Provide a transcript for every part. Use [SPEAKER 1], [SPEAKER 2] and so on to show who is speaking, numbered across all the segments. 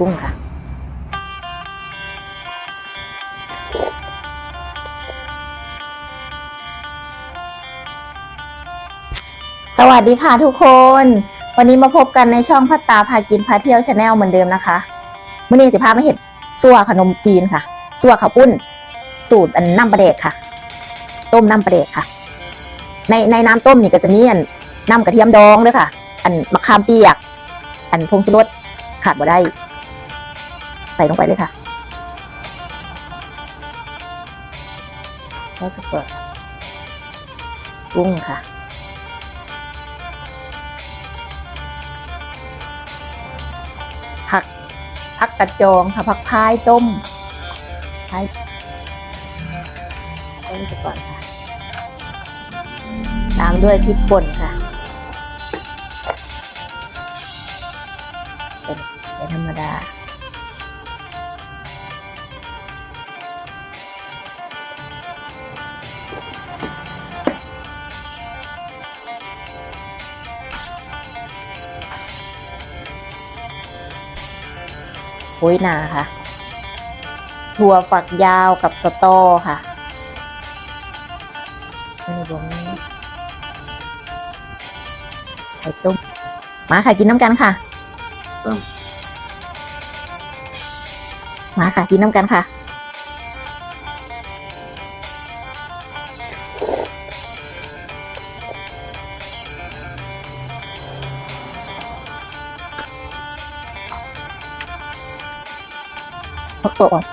[SPEAKER 1] กุ้งค่ะสวัสดีค่ะทุกคน วันนี้มาพบกันในช่องพัตตาพากินพาเที่ยวชาแนลเหมือนเดิมนะคะมื่อนี้สิพามาเห็ดซั่วขนมจีนค่ะซั่วข้าวปุ้น สูตรอันน้ำปลาเดกค่ะ ต้มน้ำปลาเดกค่ะ ในในน้ำต้มนี่ก็จะมีอันน้ำกระเทียมดองด้วยค่ะ อันมะขามเปียก อันพงชูรสขาดบ่ได้ ส่ลงไปเลยค่ะแล้วจะเปิดกุ้งค่ะ ผักผักกระจองค่ะผักพายต้มพายต้มจะก่อนค่ะ ตามด้วยพริกป่นค่ะใส่ใส่ธรรมดา โอ้ยนาค่ะ ถั่วฝักยาวกับสตอค่ะอันนี้รวมนี้ไข่ต้มมาค่ะกินน้ำกันค่ะ
[SPEAKER 2] ครับ
[SPEAKER 1] มาค่ะกินน้ำกันค่ะ พักตัวก่อน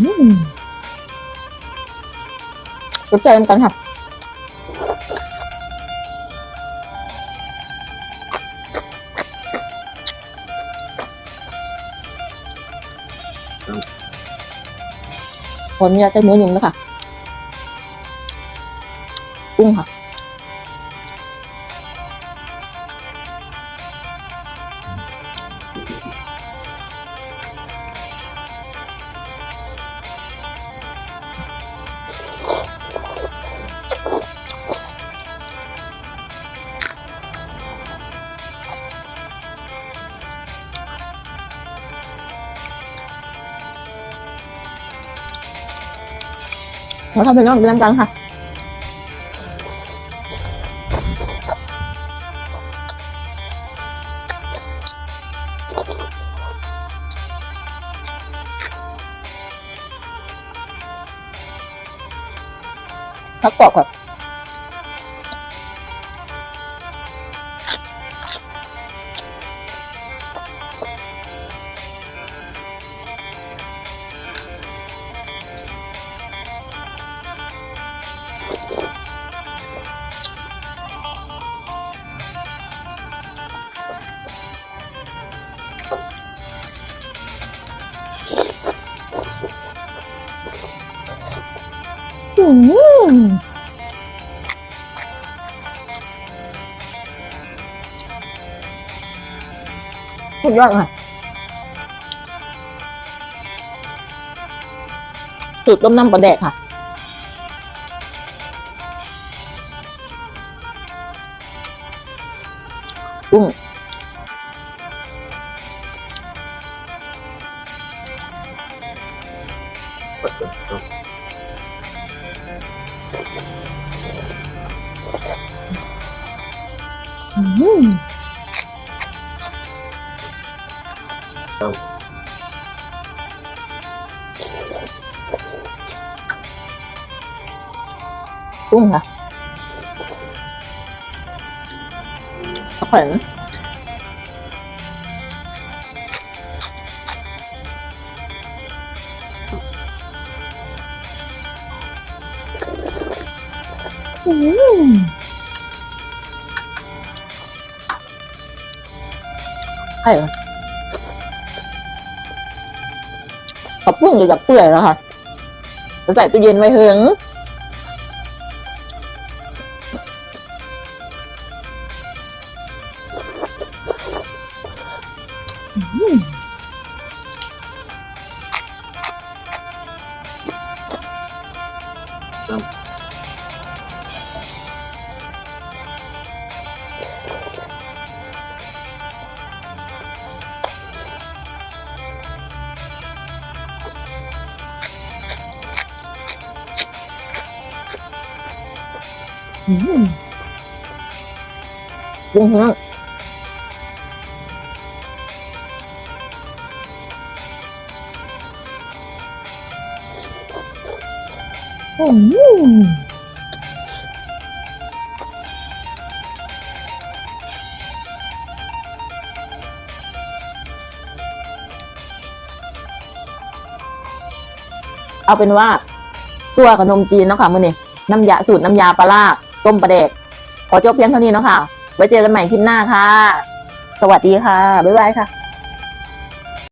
[SPEAKER 1] ไม่ ได้ใช้เผ็ดเป็นไรค่ะอืมรสใจเหมือนกันค่ะคนนี้ใช้มือหนุ่มแล้วค่ะกุ้งค่ะ เราทำเป็นน้องเป็นน้ำกันค่ะถ้ากรอบก่อน สุดยอดค่ะสูตรต้มน้ำปลาแดกค่ะ กุ้งอืม กุ้งค่ะแข็งอืมใช่เหรอขับปุ้งอยู่จากเปื่อยแล้วค่ะจะใส่ตู้เย็นไว้เหิง อืมป รุงเหิงอืมเอาเป็นว่าจั่วกับนมจีนเนาะค่ะมื้อนี้น้ำยาสูตรน้ำยาปลาร้าต้มปลาแดก ขอจบเพียงเท่านี้เนาะค่ะ ไว้เจอกันใหม่คลิปหน้าค่ะ สวัสดีค่ะ บ๊ายบายค่ะ